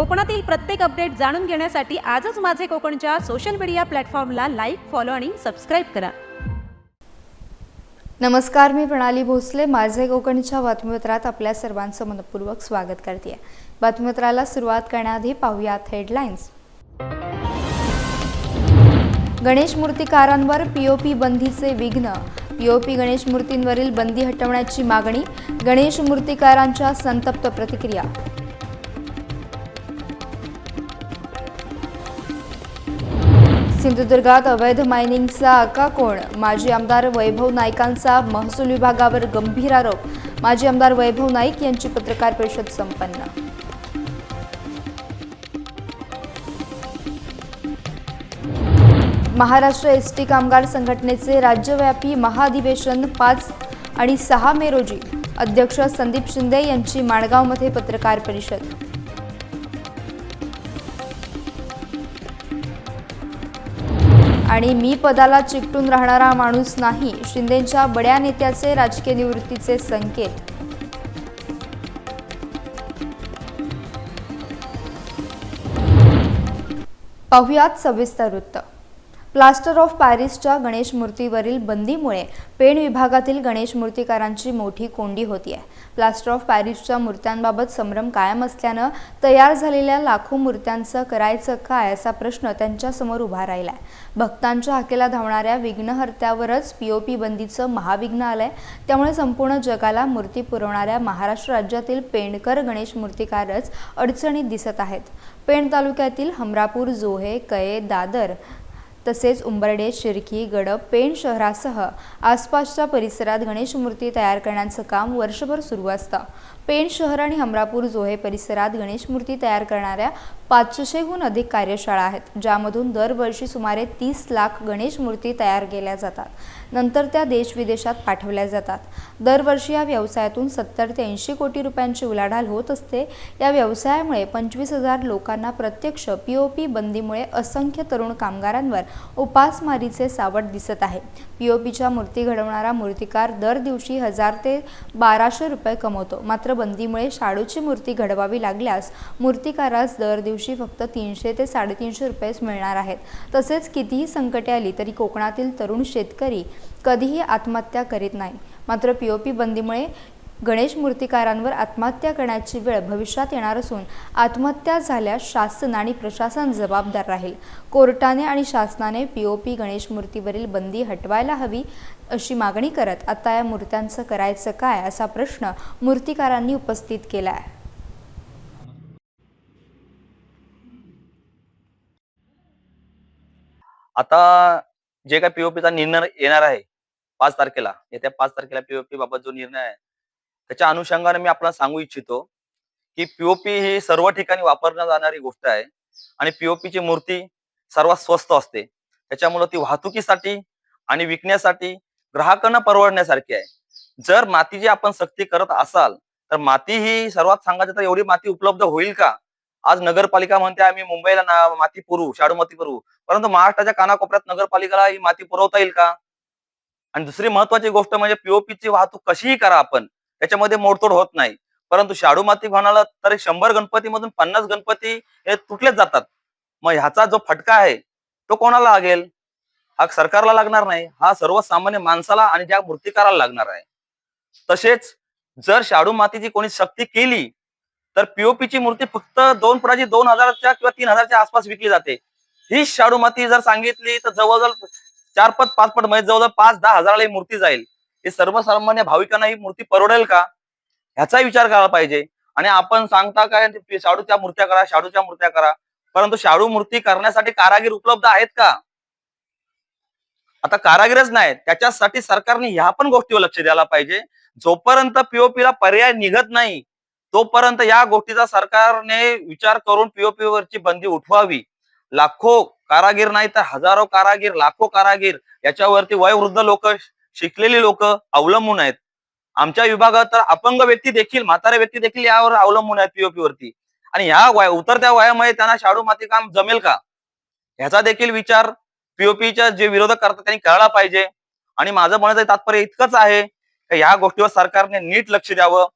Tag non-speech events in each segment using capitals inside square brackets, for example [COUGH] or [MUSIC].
कोकणातील प्रत्येक अपडेट जाणून घेण्यासाठी आजच माझे कोकणच्या सोशल मीडिया प्लॅटफॉर्मला लाईक फॉलो आणि सबस्क्राईब करा. नमस्कार मी प्रणाली भोसले. माझे कोकणच्या बातमीपत्रात आपल्या सर्वांचं मनपूर्वक स्वागत करते बातमीपत्राला सुरुवात करण्याआधी पाहूयात हेडलाईन्स गणेश मूर्तिकारांवर पीओपी बंदीचे विघ्न. पीओपी गणेश मूर्तींवरील बंदी हटवण्याची मागणी. गणेश मूर्तिकारांच्या संतप्त प्रतिक्रिया. सिंधुदुर्गात अवैध मायनिंगचा आका कोण? माजी आमदार वैभव नाईकांचा महसूल विभागावर गंभीर आरोप. माजी आमदार वैभव नाईक यांची पत्रकार परिषद संपन्न. महाराष्ट्र एस टी कामगार संघटनेचे राज्यव्यापी महाधिवेशन पाच आणि सहा मे रोजी. अध्यक्ष संदीप शिंदे यांची माणगावमध्ये पत्रकार परिषद. आणि मी पदाला चिकटून राहणारा माणूस नाही शिंदेच्या बड्या नेत्याचे राजकीय निवृत्तीचे संकेत. पाहुयात सविस्तर वृत्त. प्लास्टर ऑफ पॅरिसच्या गणेश मूर्तीवरील बंदीमुळे पेण विभागातील गणेश मूर्तिकारांची मोठी कोंडी होती आहे प्लास्टर ऑफ पॅरिसच्या मूर्त्यांबाबत संभ्रम कायम असल्यानं तयार झालेल्या लाखो मूर्त्यांचं करायचं काय असा प्रश्न त्यांच्यासमोर उभा राहिला आहे भक्तांच्या हाकेला धावणाऱ्या विघ्नहर्त्यावरच पी ओ पी बंदीचं महाविघ्न आलं आहे त्यामुळे संपूर्ण जगाला मूर्ती पुरवणाऱ्या महाराष्ट्र राज्यातील पेणकर गणेश मूर्तिकारच अडचणीत दिसत आहेत. पेण तालुक्यातील हमरापूर जोहे कये दादर तसेच उंबरडे शिर्की गडप पेण शहरासह आसपासच्या परिसरात गणेश मूर्ती तयार करण्याचं काम वर्षभर सुरू असतं. पेण शहर आणि हमरापूर जोहे परिसरात गणेश मूर्ती तयार करणाऱ्या पाचशेहून अधिक कार्यशाळा आहेत ज्यामधून दरवर्षी सुमारे तीस लाख गणेश मूर्ती तयार केल्या जातात. नंतर त्या देशविदेशात पाठवल्या जातात. दरवर्षी या व्यवसायातून सत्तर ते ऐंशी कोटी रुपयांची उलाढाल होत असते. या व्यवसायामुळे पंचवीस हजार लोकांना प्रत्यक्ष पी ओ पी बंदीमुळे असंख्य तरुण कामगारांवर उपासमारीचे सावट दिसत आहे. पी ओ पीच्या मूर्ती घडवणारा मूर्तिकार दर दिवशी हजार ते बाराशे रुपये कमवतो. मात्र बंदीमुळे शाडूची मूर्ती घडवावी लागल्यास मूर्तिकारास दर दिवशी फक्त तीनशे ते साडेतीनशे रुपयेच मिळणार आहेत. तसेच कितीही संकटे आली तरी कोकणातील तरुण शेतकरी कधीही आत्महत्या करीत नाही. मात्र पीओपी बंदीमुळे गणेश मूर्तिकारांवर आत्महत्या करण्याची वेळ भविष्यात येणार असून आत्महत्या झाल्यास शासन आणि प्रशासन जबाबदार राहील. कोर्टाने आणि शासनाने पीओपी गणेश मूर्तीवरील बंदी हटवायला हवी अशी मागणी करत आता या मूर्त्यांचं करायचं काय असा प्रश्न मूर्तिकारांनी उपस्थित केला आहे आता जे काय पीओपीचा निर्णय येणार आहे पाच तारखेला येत्या पाच तारखेला पीओपी बाबत जो निर्णय आहे त्याच्या अनुषंगाने मी आपल्याला सांगू इच्छितो की पीओपी ही सर्व ठिकाणी वापरण्यात जाणारी गोष्ट आहे आणि पीओपीची मूर्ती सर्वात स्वस्त असते. त्याच्यामुळे ती वाहतुकीसाठी आणि विकण्यासाठी ग्राहकांना परवडण्यासारखी आहे. जर मातीची आपण सक्ती करत असाल तर माती ही सर्वात सांगायचं तर एवढी माती उपलब्ध होईल का? आज नगरपालिका म्हणते आम्ही मुंबईला ना माती पुरवू शाडू माती पुरवू परंतु महाराष्ट्राच्या कानाकोपऱ्यात नगरपालिकेला ही माती पुरवता येईल का? आणि दुसरी महत्वाची गोष्ट म्हणजे पीओपीची वाहतूक कशीही करा आपण. त्याच्यामध्ये मोडतोड होत नाही. परंतु शाडू माती म्हणाला तर शंभर गणपतीमधून पन्नास गणपती हे तुटलेच जातात. मग ह्याचा जो फटका आहे तो कोणाला लागेल? हा सरकारला लागणार नाही. हा सर्वसामान्य माणसाला आणि ज्या मूर्तिकाराला लागणार आहे. तसेच जर शाडू मातीची कोणी शक्ती केली तर पीओपीची मूर्ती फक्त दोन फुटाची दोन हजारच्या किंवा तीन हजारच्या आसपास विकली जाते. ही शाडू माती जर सांगितली तर जवळजवळ चार पट पाच पट म्हणजे जवळजवळ पाच दहा हजाराला ही मूर्ती जाईल. हे सर्वसामान्य भाविकांना ही मूर्ती परवडेल का? ह्याचा विचार करायला पाहिजे. आणि आपण सांगता काय शाडूच्या मूर्त्या करा शाडूच्या मूर्त्या करा. परंतु शाडू मूर्ती करण्यासाठी कारागीर उपलब्ध आहेत का? आता कारागीरच नाही त्याच्यासाठी सरकारने ह्या पण गोष्टीवर लक्ष द्यायला पाहिजे. जोपर्यंत पीओपीला पर्याय निघत नाही तोपर्यंत या गोष्टीचा सरकारने विचार करून पीओपी वरची बंदी उठवावी. लाखो कारागीर नाही तर हजारो कारागीर लाखो कारागीर याच्यावरती वयोवृद्ध लोक शिकलेली लोक अवलंबून आहेत. आमच्या विभागात तर अपंग व्यक्ती देखील म्हातारे व्यक्ती देखील यावर अवलंबून आहेत पीओपी वरती. आणि ह्या वय उतरत्या वयामध्ये त्यांना शाडू माती काम जमेल का? ह्याचा देखील विचार पीओपीच्या जे विरोधक करतात त्यांनी कळला पाहिजे. आणि माझं म्हणायचं तात्पर्य इतकंच आहे की ह्या गोष्टीवर सरकारने नीट लक्ष द्यावं.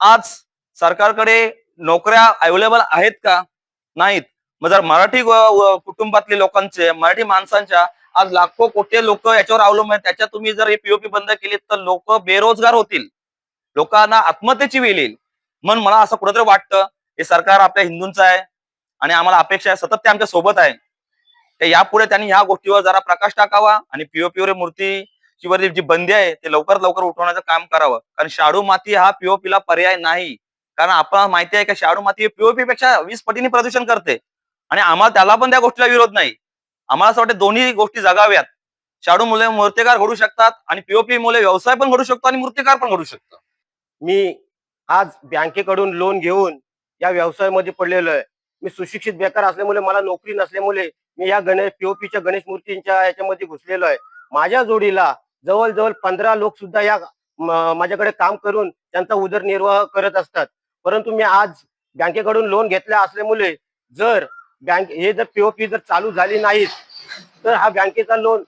आज सरकारकडे नोकऱ्या अवेलेबल आहेत का? नाहीत. मग जर मराठी कुटुंबातले लोकांचे मराठी माणसांच्या आज लाखो कोटी लोक याच्यावर अवलंबून आहेत. त्याच्यात तुम्ही जर पीओपी बंद केली तर लोक बेरोजगार होतील. लोकांना आत्महत्येची वेळ येईल. म्हणून मला असं कुठेतरी वाटतं हे सरकार आपल्या हिंदूंचं आहे आणि आम्हाला अपेक्षा आहे सतत ते आमच्यासोबत आहे. ते यापुढे त्यांनी ह्या गोष्टीवर जरा प्रकाश टाकावा आणि पीओपीवर मूर्तीची वरील जी बंदी आहे ते लवकरात लवकर उठवण्याचं काम करावं. कारण शाडू माती हा पीओपीला ला पर्याय नाही. कारण आपल्याला माहिती आहे का शाडू माती पीओपी पेक्षा वीस पटीने प्रदूषण करते. आणि आम्हाला त्याला पण त्या गोष्टीला विरोध नाही. आम्हाला असं वाटतं दोन्ही गोष्टी जगाव्यात. शाडू मुले मूर्तिकार घडू शकतात आणि पीओपी मुले व्यवसाय पण घडू शकतो आणि मूर्तिकार पण घडू शकतो मी आज बँकेकडून लोन घेऊन या व्यवसायामध्ये पडलेलो आहे. मी सुशिक्षित बेकार असल्यामुळे मला नोकरी नसल्यामुळे मी या गणेश पीओपीच्या गणेश मूर्तींच्या याच्यामध्ये घुसलेलो आहे. माझ्या जोडीला जवळजवळ पंधरा लोक सुद्धा या माझ्याकडे काम करून त्यांचा उदरनिर्वाह करत असतात. परंतु मी आज बँकेकडून लोन घेतल्या असल्यामुळे जर बँक हे जर पीओपी जर चालू झाली नाहीत तर हा बँकेचा लोन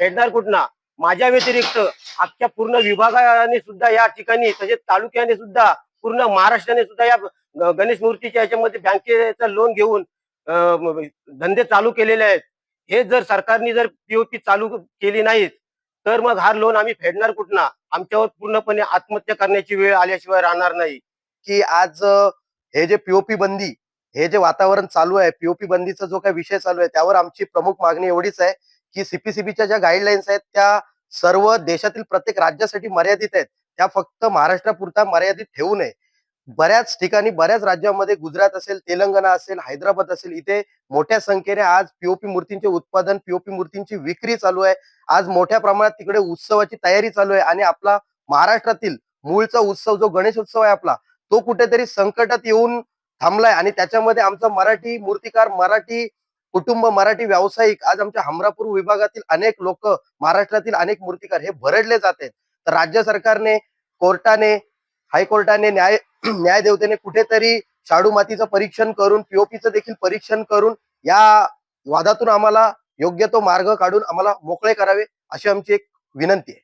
फेडणार कुठना? माझ्या व्यतिरिक्त अख्ख्या पूर्ण विभागाने सुद्धा या ठिकाणी तसेच तालुक्याने सुद्धा पूर्ण महाराष्ट्राने सुद्धा या गणेश मूर्तीच्या याच्यामध्ये बँकेचा लोन घेऊन धंदे चालू केलेले आहेत. हे जर सरकारने जर पीओपी चालू केली नाहीत तर मग हा लोन आम्ही फेडणार कुठना? आमच्यावर पूर्णपणे आत्महत्या करण्याची वेळ आल्याशिवाय राहणार नाही. की आज हे जे पीओपी बंदी हे जे वातावरण चालू आहे पीओपी बंदीचा जो काही विषय चालू आहे त्यावर आमची प्रमुख मागणी एवढीच आहे की सीपीसीबीच्या ज्या गाईडलाईन्स आहेत त्या सर्व देशातील प्रत्येक राज्यासाठी मर्यादित आहेत. त्या फक्त महाराष्ट्रापुरता मर्यादित ठेवू नये. बऱ्याच ठिकाणी बऱ्याच राज्यामध्ये गुजरात असेल तेलंगणा असेल हैदराबाद असेल इथे मोठ्या संख्येने आज पीओपी मूर्तींचे उत्पादन पीओपी मूर्तींची विक्री चालू आहे. आज मोठ्या प्रमाणात तिकडे उत्सवाची तयारी चालू आहे आणि आपला महाराष्ट्रातील मूळचा उत्सव जो गणेश उत्सव आहे आपला तो कुठेतरी संकटात येऊन थांबलाय आणि त्याच्यामध्ये आमचा मराठी मूर्तिकार मराठी कुटुंब मराठी व्यावसायिक आज आमच्या हमरापूर विभागातील अनेक लोक महाराष्ट्रातील अनेक मूर्तिकार हे भरडले जाते तर राज्य सरकारने कोर्टाने हायकोर्टाने न्याय [CLEARS THROAT] न्यायदेवतेने कुठेतरी शाडू मातीचं परीक्षण करून पीओपीचं देखील परीक्षण करून या वादातून आम्हाला योग्य तो मार्ग काढून आम्हाला मोकळे करावे अशी आमची एक विनंती आहे.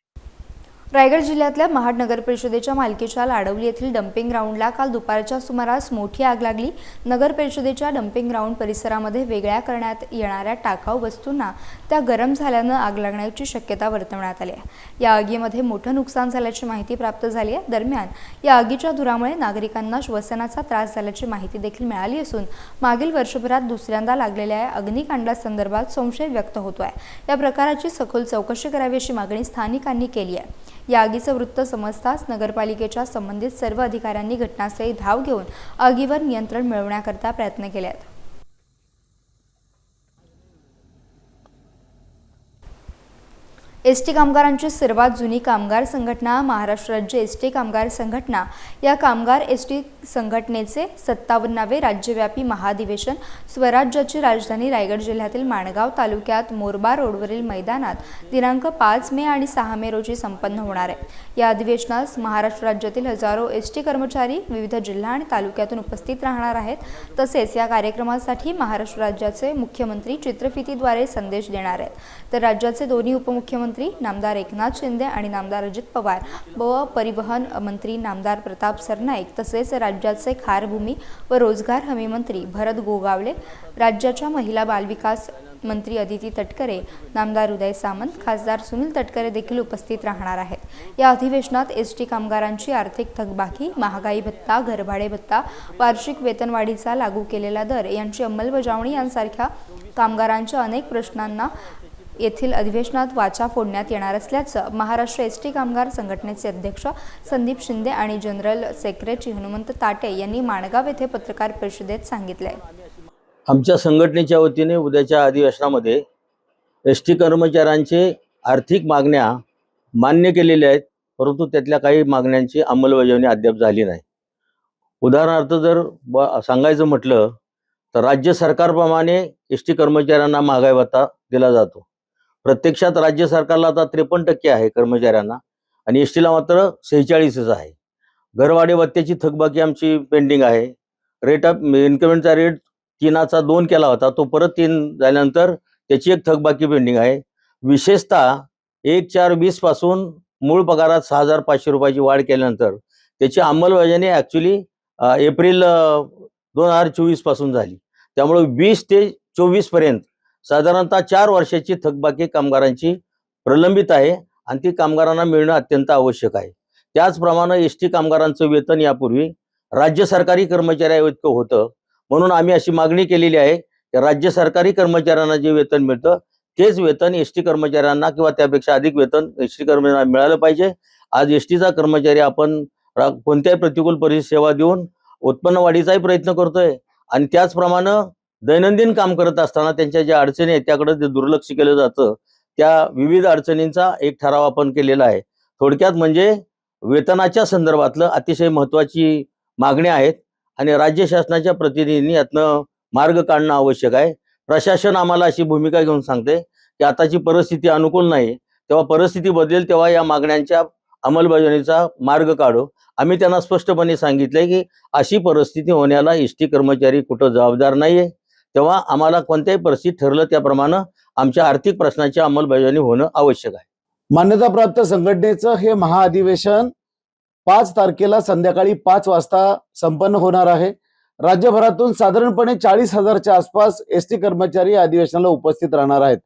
रायगड जिल्ह्यातल्या महाड नगर परिषदेच्या मालकीच्या लाडवली येथील डम्पिंग ग्राउंडला काल दुपारच्या सुमारास मोठी आग लागली. नगर परिषदेच्या डम्पिंग ग्राउंड परिसरामध्ये वेगळ्या करण्यात येणाऱ्या टाकाऊ वस्तूंना त्या गरम झाल्यानं आग लागण्याची शक्यता वर्तवण्यात आली आहे. या आगीमध्ये मोठं नुकसान झाल्याची माहिती प्राप्त झाली आहे. दरम्यान या आगीच्या धुरामुळे नागरिकांना श्वसनाचा त्रास झाल्याची माहिती देखील मिळाली असून मागील वर्षभरात दुसऱ्यांदा लागलेल्या या अग्निकांडासंदर्भात संशय व्यक्त होतो आहे. या प्रकाराची सखोल चौकशी करावी अशी मागणी स्थानिकांनी केली आहे. या आगीचं वृत्त समजताच नगरपालिकेच्या संबंधित सर्व अधिकाऱ्यांनी घटनास्थळी धाव घेऊन आगीवर नियंत्रण मिळवण्याकरता प्रयत्न केले आहेत. एस टी कामगारांची सर्वात जुनी कामगार संघटना महाराष्ट्र राज्य एस टी कामगार संघटना. या कामगार एस टी संघटनेचे सत्तावन्नावे राज्यव्यापी महाधिवेशन स्वराज्याची राजधानी रायगड जिल्ह्यातील माणगाव तालुक्यात मोरबा रोडवरील मैदानात दिनांक पाच मे आणि सहा मे रोजी संपन्न होणार आहे. या अधिवेशनास महाराष्ट्र राज्यातील हजारो एस टी कर्मचारी विविध जिल्हा आणि तालुक्यातून उपस्थित राहणार आहेत. तसेच या कार्यक्रमासाठी महाराष्ट्र राज्याचे मुख्यमंत्री चित्रफितीद्वारे संदेश देणार आहेत. तर राज्याचे दोन्ही उपमुख्यमंत्री नामदार एकनाथ शिंदे आणि नामदार अजित पवार. व परिवहन मंत्री नामदार प्रताप सरनाईक तसेच राज्याचे खारभूमी व रोजगार हमी मंत्री भरत गोगावले राज्याच्या महिला बालविकास मंत्री अदिती तटकरे नामदार उदय सामंत खासदार सुनील तटकरे देखील उपस्थित राहणार आहेत. या अधिवेशनात एस टी कामगारांची आर्थिक थकबाकी महागाई भत्ता घरभाडे भत्ता वार्षिक वेतनवाढीचा लागू केलेला दर यांची अंमलबजावणी यांसारख्या कामगारांच्या अनेक प्रश्नांना येथील अधिवेशनात वाचा फोडण्यात येणार असल्याचं महाराष्ट्र एस टी कामगार संघटनेचे अध्यक्ष संदीप शिंदे आणि जनरल सेक्रेटरी हनुमंत ताटे यांनी माणगाव येथे पत्रकार परिषदेत सांगितले आमच्या संघटनेच्या वतीने उद्याच्या अधिवेशनामध्ये एस टी कर्मचाऱ्यांचे आर्थिक मागण्या मान्य केलेल्या आहेत परंतु त्यातल्या काही मागण्यांची अंमलबजावणी अद्याप झाली नाही. उदाहरणार्थ जर ब सांगायचं म्हटलं तर राज्य सरकारप्रमाणे एस टी कर्मचाऱ्यांना महागाई भत्ता दिला जातो. प्रत्यक्षात राज्य सरकारला आता त्रेपन्न टक्के आहे कर्मचाऱ्यांना आणि एस टीला मात्र सेहेचाळीसच आहे. घरवाडे भत्त्याची थकबाकी आमची पेंडिंग आहे. रेट ऑफ इन्क्रीमेंटचा रेट तीनाचा दोन केला होता तो परत तीन झाल्यानंतर त्याची एक थकबाकी पेंडिंग आहे. विशेषतः एक चार वीसपासून मूळ पगारात सहा हजार पाचशे रुपयाची वाढ केल्यानंतर त्याची अंमलबजावणी ॲक्च्युली एप्रिल दोन हजार चोवीसपासून झाली. त्यामुळे वीस ते चोवीसपर्यंत साधारणतः चार वर्षाची थकबाकी कामगारांची प्रलंबित आहे आणि ती कामगारांना मिळणं अत्यंत आवश्यक आहे. त्याचप्रमाणे एस टी कामगारांचं वेतन यापूर्वी राज्य सरकारी कर्मचाऱ्या इतकं होतं. म्हणून आम्ही अशी मागणी केलेली आहे की राज्य सरकारी कर्मचाऱ्यांना जे वेतन मिळतं तेच वेतन एस टी कर्मचाऱ्यांना किंवा त्यापेक्षा अधिक वेतन एस टी कर्मचाऱ्यांना मिळालं पाहिजे. आज एस टीचा कर्मचारी आपण रा- कोणत्याही प्रतिकूल परिस्थिती सेवा देऊन उत्पन्न वाढीचाही प्रयत्न करतोय. आणि त्याचप्रमाणे दैनंदिन काम करत असताना त्यांच्या ज्या अडचणी आहेत त्याकडे जे दुर्लक्ष केलं जातं त्या विविध अडचणींचा एक ठराव आपण केलेला आहे. थोडक्यात म्हणजे वेतनाच्या संदर्भातलं अतिशय महत्त्वाची मागण्या आहेत आणि राज्य शासनाच्या प्रतिनिधींनी यातनं मार्ग काढणं आवश्यक आहे. प्रशासन आम्हाला अशी भूमिका घेऊन सांगते की आताची परिस्थिती अनुकूल नाही तेव्हा परिस्थिती बदलेल तेव्हा या मागण्यांच्या अंमलबजावणीचा मार्ग काढू. आम्ही त्यांना स्पष्टपणे सांगितलंय की अशी परिस्थिती होण्याला एस टी कर्मचारी कुठं जबाबदार नाहीये. तेव्हा आम्हाला कोणत्याही परिस्थितीत ठरलं त्याप्रमाणे आमच्या आर्थिक प्रश्नाची अंमलबजावणी होणं आवश्यक आहे. मान्यताप्राप्त संघटनेचं हे महाअधिवेशन पाच तारखेला संध्याकाळी पाच वाजता संपन्न होणार आहे. राज्यभरातून साधारणपणे चाळीस हजारच्या आसपास एस टी कर्मचारी या अधिवेशनाला उपस्थित राहणार आहेत.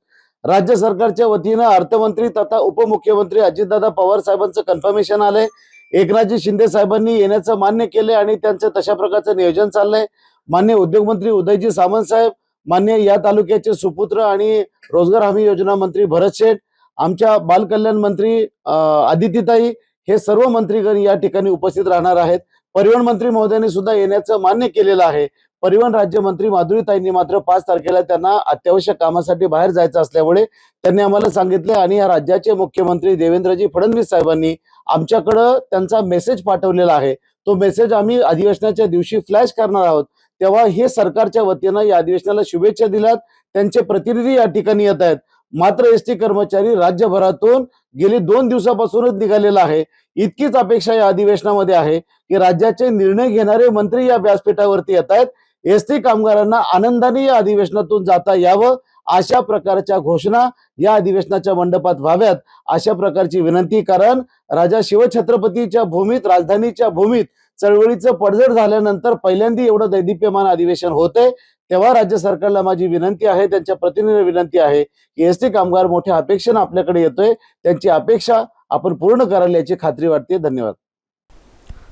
राज्य सरकारच्या वतीनं अर्थमंत्री तथा उपमुख्यमंत्री अजितदादा पवार साहेबांचं कन्फर्मेशन आलंय. एकनाथजी शिंदे साहेबांनी येण्याचं मान्य केलंय आणि त्यांचं तशा प्रकारचं नियोजन चाललंय. मान्य उद्योगमंत्री उदयजी सामंत साहेब मान्य या तालुक्याचे सुपुत्र आणि रोजगार हमी योजना मंत्री भरत शेठ आमच्या बालकल्याण मंत्री आदितीताई हे सर्व मंत्रीगण या ठिकाणी उपस्थित राहणार आहेत. परिवहन मंत्री महोदयांनी सुद्धा येण्याचं मान्य केलेलं आहे. परिवहन राज्यमंत्री माधुरीताईंनी मात्र पाच तारखेला त्यांना अत्यावश्यक कामासाठी बाहेर जायचं असल्यामुळे त्यांनी आम्हाला सांगितले आणि या राज्याचे मुख्यमंत्री देवेंद्रजी फडणवीस साहेबांनी आमच्याकडं त्यांचा मेसेज पाठवलेला आहे. तो मेसेज आम्ही अधिवेशनाच्या दिवशी फ्लॅश करणार आहोत. तेव्हा हे सरकारच्या वतीनं या अधिवेशनाला शुभेच्छा दिल्यात. त्यांचे प्रतिनिधी या ठिकाणी येत आहेत. मात्र एस टी कर्मचारी राज्यभरातून गेली दोन दिवसापासूनच निघालेला आहे. इतकीच अपेक्षा या अधिवेशनामध्ये आहे की राज्याचे निर्णय घेणारे मंत्री या व्यासपीठावरती येत आहेत. एस टी कामगारांना आनंदाने या अधिवेशनातून जाता यावं अशा प्रकारच्या घोषणा या अधिवेशनाच्या मंडपात व्हाव्यात अशा प्रकारची विनंती कारण राजा शिवछत्रपतीच्या भूमीत राजधानीच्या भूमीत चळवळीचं पडझड झाल्यानंतर पहिल्यांदा एवढं दैदिप्यमान अधिवेशन होते तेव्हा राज्य सरकारला माझी विनंती आहे त्यांच्या प्रतिनिधी विनंती आहे की एस टी कामगार मोठ्या अपेक्षेनं आपल्याकडे येतोय त्यांची अपेक्षा आपण पूर्ण कराल याची खात्री वाटते. धन्यवाद.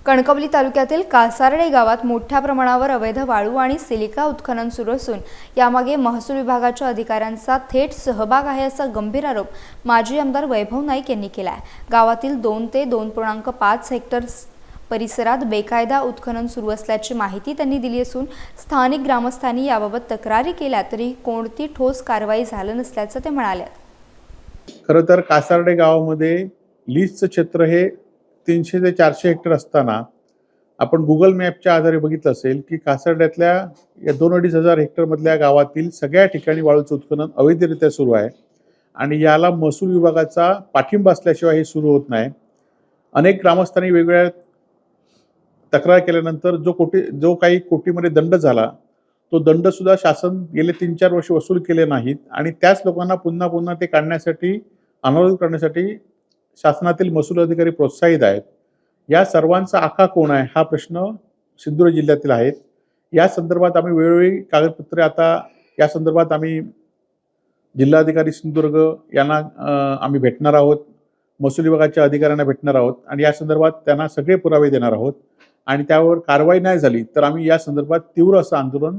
कणकवली तालुक्यातील कासारडे गावात मोठ्या प्रमाणावर अवैध वाळू आणि सिलिका उत्खनन सुरू असून यामागे महसूल विभागाच्या अधिकाऱ्यांचा थेट सहभाग आहे असा गंभीर आरोप माजी आमदार वैभव नाईक यांनी केला आहे गावातील दोन ते दोन पूर्णांक पाच हेक्टर परिसरात बेकायदा उत्खनन सुरू असल्याची माहिती त्यांनी दिली असून स्थानिक ग्रामस्थांनी याबाबत तक्रारी केल्या तरी कोणती ठोस कारवाई झालं नसल्याचं ते म्हणाले. खरं तर कासार्डे गावामध्ये लीजचं क्षेत्र हे तीनशे ते चारशे हेक्टर असताना आपण गुगल मॅपच्या आधारे बघितलं असेल की कासार्ड्यातल्या या दोन अडीच हजार हेक्टरमधल्या गावातील सगळ्या ठिकाणी वाळूचं उत्खनन अवैधरित्या सुरू आहे आणि याला महसूल विभागाचा पाठिंबा असल्याशिवाय हे सुरू होत नाही. अनेक ग्रामस्थांनी वेगवेगळ्या तक्रार केल्यानंतर जो कोटी जो काही कोटीमध्ये दंड झाला तो दंड सुद्धा शासन गेले तीन चार वर्ष वसूल केले नाहीत आणि त्याच लोकांना पुन्हा पुन्हा ते काढण्यासाठी अनुरोध करण्यासाठी शासनातील महसूल अधिकारी प्रोत्साहित आहेत. या सर्वांचा आका कोण आहे हा प्रश्न सिंधुदुर्ग जिल्ह्यातील आहेत. या संदर्भात आम्ही वेळोवेळी कागदपत्रे आता या संदर्भात आम्ही जिल्हाधिकारी सिंधुदुर्ग यांना आम्ही भेटणार आहोत. महसूल विभागाच्या अधिकाऱ्यांना भेटणार आहोत. आणि या संदर्भात त्यांना सगळे पुरावे देणार आहोत. आणि त्यावर कारवाई नाही झाली तर आम्ही या संदर्भात तीव्र असं आंदोलन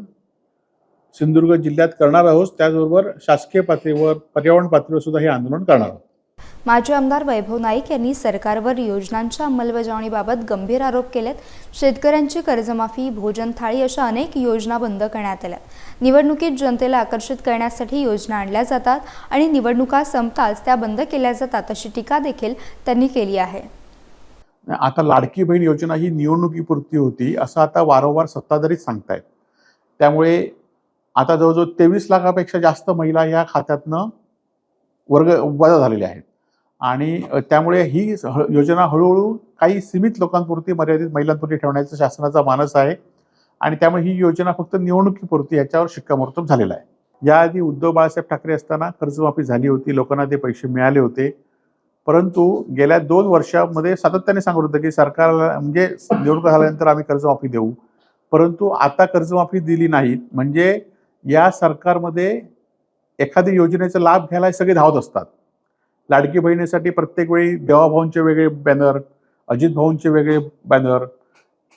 सिंधुदुर्ग जिल्ह्यात करणार आहोत. त्याचबरोबर शासकीय पातळीवर पर्यावरण पातळीवर सुद्धा हे आंदोलन करणार आहोत. माजी आमदार वैभव नाईक यांनी सरकारवर योजनांच्या अंमलबजावणीबाबत गंभीर आरोप केलेत. शेतकऱ्यांची कर्जमाफी भोजन थाळी अशा अनेक योजना बंद करण्यात आल्या. निवडणुकीत जनतेला आकर्षित करण्यासाठी योजना आणल्या जातात आणि निवडणुका संपताच त्या बंद केल्या जातात अशी टीका देखील त्यांनी केली आहे. आता लाडकी बहीण योजना ही निवडणुकीपुरती होती असं आता वारंवार सत्ताधारीच सांगतायत. त्यामुळे आता जवळजवळ तेवीस लाखापेक्षा जास्त महिला या खात्यातनं वर्ग वजा झालेल्या आहेत. आणि त्यामुळे ही योजना हळूहळू काही सीमित लोकांपुरती मर्यादित महिलांपुरती ठेवण्याचा शासनाचा मानस आहे. आणि त्यामुळे ही योजना फक्त निवडणुकीपुरती याच्यावर शिक्कामोर्तब झालेला आहे. याआधी उद्धव बाळासाहेब ठाकरे असताना कर्जमाफी झाली होती लोकांना ते पैसे मिळाले होते. परंतु गेल्या दोन वर्षामध्ये सातत्याने सांगत होतं की सरकारला म्हणजे निवडणुका झाल्यानंतर आम्ही कर्जमाफी देऊ. परंतु आता कर्जमाफी दिली नाहीत. म्हणजे या सरकारमध्ये एखादी योजनेचा लाभ घ्यायला सगळे धावत असतात. लाडकी बहिणीसाठी प्रत्येक वेळी देवाभाऊंचे वेगळे बॅनर अजित भाऊंचे वेगळे बॅनर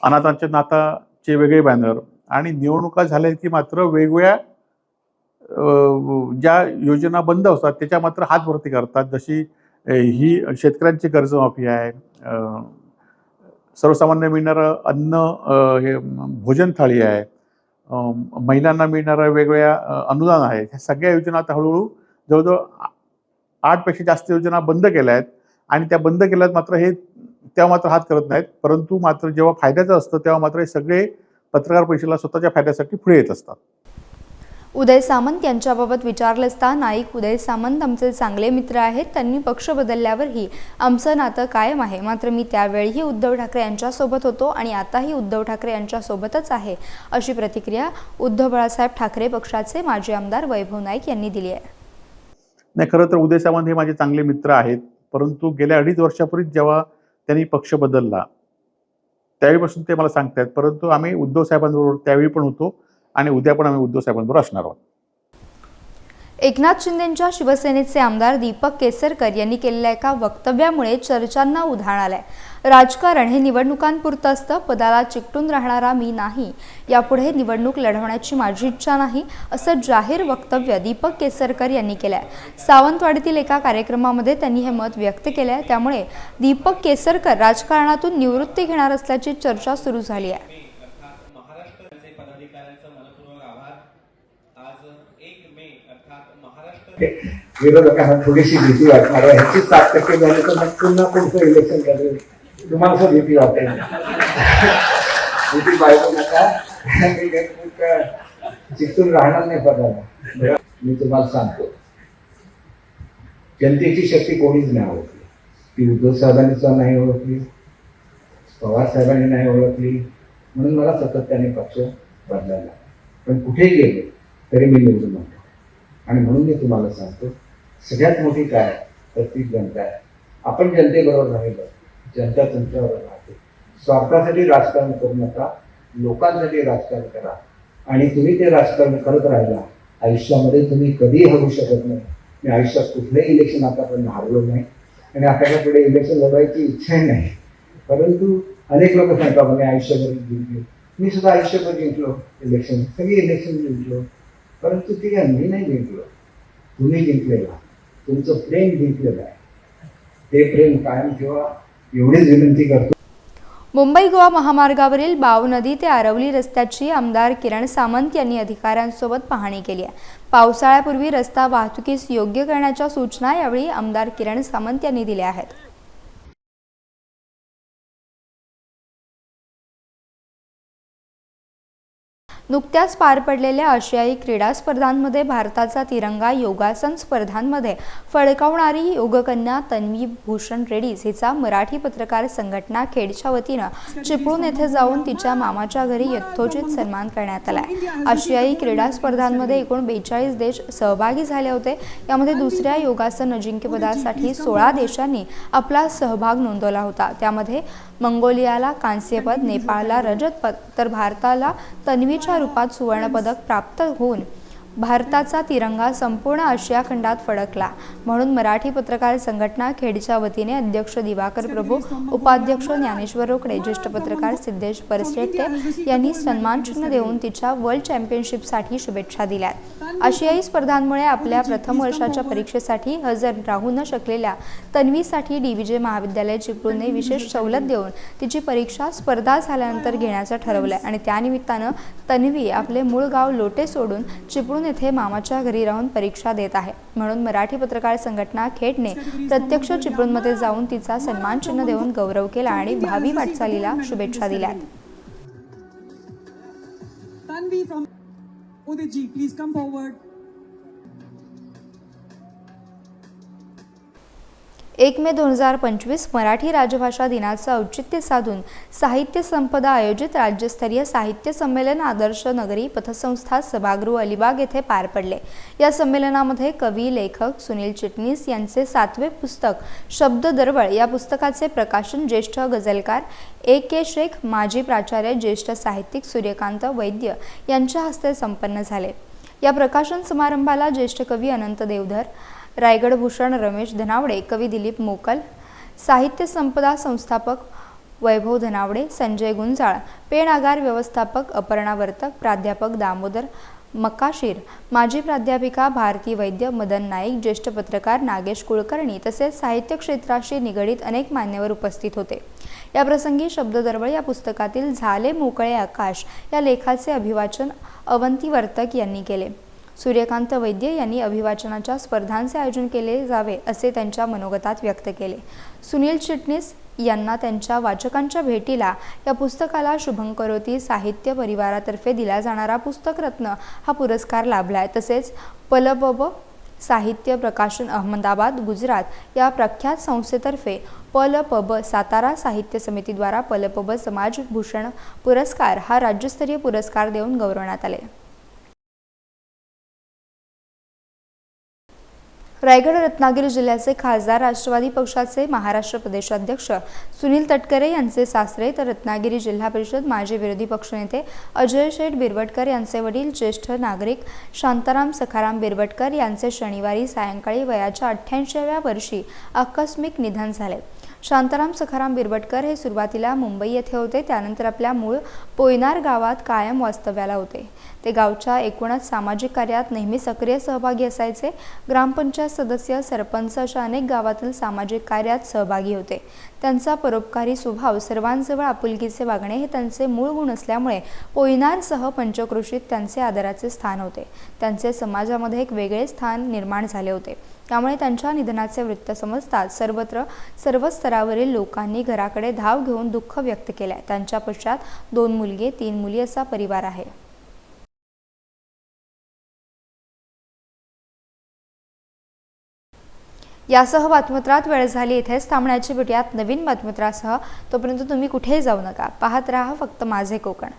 अनाथांच्या नाताचे वेगळे बॅनर आणि निवडणुका झाल्या की मात्र वेगवेगळ्या ज्या योजना बंद असतात त्याच्या मात्र हातवरती करतात. जशी ही शेतकऱ्यांची कर्जमाफी आहे. सर्वसामान्य मिळणारं अन्न हे भोजन थाळी आहे. महिलांना मिळणारं वेगवेगळ्या अनुदान आहे. ह्या सगळ्या योजना आता हळूहळू जवळजवळ आ- आठपेक्षा जास्त योजना बंद केल्या आहेत. आणि त्या बंद केल्यात मात्र हे तेव्हा मात्र हात करत नाहीत. परंतु मात्र जेव्हा फायद्याचं असतं तेव्हा मात्र हे सगळे पत्रकार परिषदेला स्वतःच्या फायद्यासाठी पुढे येत असतात. उदय सामंत यांच्याबाबत विचारलं असता नाईक उदय सामंत आमचे चांगले मित्र आहेत त्यांनी पक्ष बदलल्यावरही आमचं नातं कायम आहे. मात्र मी त्यावेळीही उद्धव ठाकरे यांच्यासोबत होतो आणि आताही उद्धव ठाकरे यांच्यासोबतच आहे अशी प्रतिक्रिया उद्धव बाळासाहेब ठाकरे पक्षाचे माजी आमदार वैभव नाईक यांनी दिली आहे. नाही खरं तर उदय सामंत हे माझे चांगले मित्र आहेत परंतु गेल्या अडीच वर्षापूर्वी जेव्हा त्यांनी पक्ष बदलला त्यावेळीपासून ते मला सांगतायत. परंतु आम्ही उद्धव साहेबांबरोबर त्यावेळी पण होतो. आणि उद्या पण आम्ही उद्धव साहेबांबरोबर असणार आहोत. एकनाथ शिंदेंच्या शिवसेनेचे आमदार दीपक केसरकर यांनी केलेल्या एका वक्तव्यामुळे चर्चांना उधाण आलंय. राजकारण हे निवडणुकांपुरतं असतं पदाला चिकटून राहणारा मी नाही. यापुढे निवडणूक लढवण्याची माझी इच्छा नाही असं जाहीर वक्तव्य दीपक केसरकर यांनी केलंय. सावंतवाडीतील एका कार्यक्रमामध्ये त्यांनी हे मत व्यक्त केलंय. त्यामुळे दीपक केसरकर राजकारणातून निवृत्ती घेणार असल्याची चर्चा सुरू झाली आहे महाराष्ट्राचे पदाधिकाऱ्यांचा मनपूर्वक आभार आज एक मे अर्थात महाराष्ट्र विरोधकांना थोडीशी भीती वाटणार आहे. ह्याची सात टक्के झाली तर मग पुन्हा कोणतं इलेक्शन करेल तुम्हाला सुद्धा भीती वाटेल. भीती पाहिजे नका. चिकटून राहणार नाही पदाला मी तुम्हाला सांगतो. जनतेची शक्ती कोणीच नाही ओळखली. ती उद्धव साहेबांनी नाही ओळखली. पवार साहेबांनी नाही ओळखली. म्हणून मला सतत त्याने पक्ष बदलायला पण कुठे गेले तरी मी निवडून आणि म्हणून मी तुम्हाला सांगतो सगळ्यात मोठी काय तर ती जनता आहे. आपण जनतेबरोबर राहिलं जनता तुमच्याबरोबर राहते. स्वार्थासाठी राजकारण करू नका लोकांसाठी राजकारण करा. आणि तुम्ही ते राजकारण करत राहिला आयुष्यामध्ये तुम्ही कधीही हरू शकत नाही. मी आयुष्यात कुठलंही इलेक्शन आतापर्यंत हारलो नाही. आणि आता पुढे इलेक्शन लढवायची इच्छाही नाही. परंतु अनेक लोक सांगतात मी आयुष्यभर जिंकले. मी सुद्धा आयुष्यभर जिंकलो. इलेक्शन सगळी इलेक्शन जिंकलो. परंतु ते काय मी नाही जिंकलो. तुम्ही जिंकलेला. तुमचं प्रेम जिंकलेलं आहे. ते प्रेम कायम ठेवा. एवढीच विनंती करतो. मुंबई गोवा महामार्गावरील बाव नदी ते आरवली रस्त्याची आमदार किरण सामंत यांनी अधिकाऱ्यांसोबत पाहणी केली आहे. पावसाळ्यापूर्वी रस्ता वाहतुकीस योग्य करण्याच्या सूचना यावेळी आमदार किरण सामंत यांनी दिल्या आहेत. नुकत्याच पार पडलेल्या आशियाई क्रीडा स्पर्धांमध्ये भारताचा तिरंगा योगासन स्पर्धांमध्ये फडकावणारी योगकन्या तन्वी भूषण रेड्डीज हिचा मराठी पत्रकार संघटना खेडच्या वतीनं चिपळूण येथे जाऊन तिच्या मामाच्या घरी यथोचित सन्मान करण्यात आलाय आशियाई क्रीडा स्पर्धांमध्ये एकूण बेचाळीस देश सहभागी झाले होते. यामध्ये दुसऱ्या योगासन अजिंक्यपदासाठी सोळा देशांनी आपला सहभाग नोंदवला होता. त्यामध्ये मंगोलियाला कांस्यपद नेपाळला रजतपद तर भारताला तन्वीच्या रूपात सुवर्णपदक प्राप्त होऊन भारताचा तिरंगा संपूर्ण आशिया खंडात फडकला. म्हणून मराठी पत्रकार संघटना खेडच्या वतीने अध्यक्ष दिवाकर प्रभू उपाध्यक्ष ज्ञानेश्वर रोकडे ज्येष्ठ पत्रकार सिद्धेश परसेट्टे यांनी सन्मानचिन्ह देऊन तिच्या वर्ल्ड चॅम्पियनशिपसाठी शुभेच्छा दिल्यात. आशियाई स्पर्धांमुळे आपल्या प्रथम वर्षाच्या परीक्षेसाठी हजर राहू न शकलेल्या तन्वीसाठी डी व्ही जे महाविद्यालय चिपळूणने विशेष सवलत देऊन तिची परीक्षा स्पर्धा झाल्यानंतर घेण्याचं ठरवलं आणि त्यानिमित्तानं तन्वी आपले मूळ गाव लोटे सोडून चिपळूण येथे मामाच्या घरी राहून परीक्षा देत आहे. म्हणून मराठी पत्रकार संघटना खेडने प्रत्यक्ष चिपळूणमध्ये जाऊन तिचा सन्मानचिन्ह देऊन गौरव केला आणि भावी वाटचालीला शुभेच्छा दिल्यात. एक मे दोन हजार पंचवीस मराठी राजभाषा दिनाचं औचित्य साधून साहित्य संपदा आयोजित राज्यस्तरीय साहित्य संमेलन आदर्श नगरी पथसंस्था सभागृह अलिबाग येथे पार पडले. या संमेलनामध्ये कवी लेखक सुनील चिटणीस यांचे सातवे पुस्तक शब्द दरवळ या पुस्तकाचे प्रकाशन ज्येष्ठ गझलकार ए के शेख माजी प्राचार्य ज्येष्ठ साहित्यिक सूर्यकांत वैद्य यांच्या हस्ते संपन्न झाले. या प्रकाशन समारंभाला ज्येष्ठ कवी अनंत देवधर रायगड भूषण रमेश धनावडे कवी दिलीप मोकल साहित्य संपदा संस्थापक वैभव धनावडे संजय गुंजाळ पेणागार व्यवस्थापक अपर्णा वर्तक प्राध्यापक दामोदर मकाशीर माजी प्राध्यापिका भारती वैद्य मदन नाईक ज्येष्ठ पत्रकार नागेश कुलकर्णी तसेच साहित्य क्षेत्राशी निगडीत अनेक मान्यवर उपस्थित होते. याप्रसंगी प्रसंगी शब्ददरवळ या पुस्तकातील झाले मोकळे आकाश या लेखाचे अभिवाचन अवंती वर्तक यांनी केले. सूर्यकांत वैद्य यांनी अभिवाचनाच्या स्पर्धांचे आयोजन केले जावे असे त्यांच्या मनोगतात व्यक्त केले. सुनील चिटणीस यांना त्यांच्या वाचकांच्या भेटीला या पुस्तकाला शुभंकरोती साहित्य परिवारातर्फे दिला जाणारा पुस्तकरत्न हा पुरस्कार लाभला आहे तसेच पलबब साहित्य प्रकाशन अहमदाबाद गुजरात या प्रख्यात संस्थेतर्फे पलपब सातारा साहित्य समितीद्वारा पलपब समाजभूषण पुरस्कार हा राज्यस्तरीय पुरस्कार देऊन गौरवण्यात आले. रायगड रत्नागिरी जिल्ह्याचे खासदार राष्ट्रवादी पक्षाचे महाराष्ट्र प्रदेशाध्यक्ष सुनील तटकरे यांचे सासरे तर रत्नागिरी जिल्हा परिषद माजी विरोधी पक्षनेते अजय शेठ बिरवटकर यांचे वडील ज्येष्ठ नागरिक शांताराम सखाराम बिरवटकर यांचे शनिवारी सायंकाळी वयाच्या अठ्ठ्याऐंशीव्या वर्षी आकस्मिक निधन झाले. शांताराम सखाराम बिरवटकर हे सुरुवातीला मुंबई येथे होते त्यानंतर आपल्या मूळ पोयनार गावात कायम वास्तव्याला होते. ते गावच्या एकूणच सामाजिक कार्यात नेहमी सक्रिय सहभागी असायचे. ग्रामपंचायत सदस्य सरपंच अशा अनेक गावातील सामाजिक कार्यात सहभागी होते. त्यांचा परोपकारी स्वभाव सर्वांजवळ आपुलकीचे वागणे हे त्यांचे मूळ गुण असल्यामुळे पोयनारसह पंचक्रोशीत त्यांचे आदराचे स्थान होते. त्यांचे समाजामध्ये एक वेगळे स्थान निर्माण झाले होते. त्यामुळे त्यांच्या निधनाचे वृत्त समजताच सर्वत्र सर्व स्तरावरील लोकांनी घराकडे धाव घेऊन दुःख व्यक्त केले त्यांच्या पश्चात दोन मुलगे तीन मुली असा परिवार आहे. यासह बातमीपत्रात वेळ झाली. इथेच थांबण्याची भेटूयात नवीन बातमत्रासह तोपर्यंत तुम्ही कुठेही जाऊ नका. पाहत राहा फक्त माझे कोकण.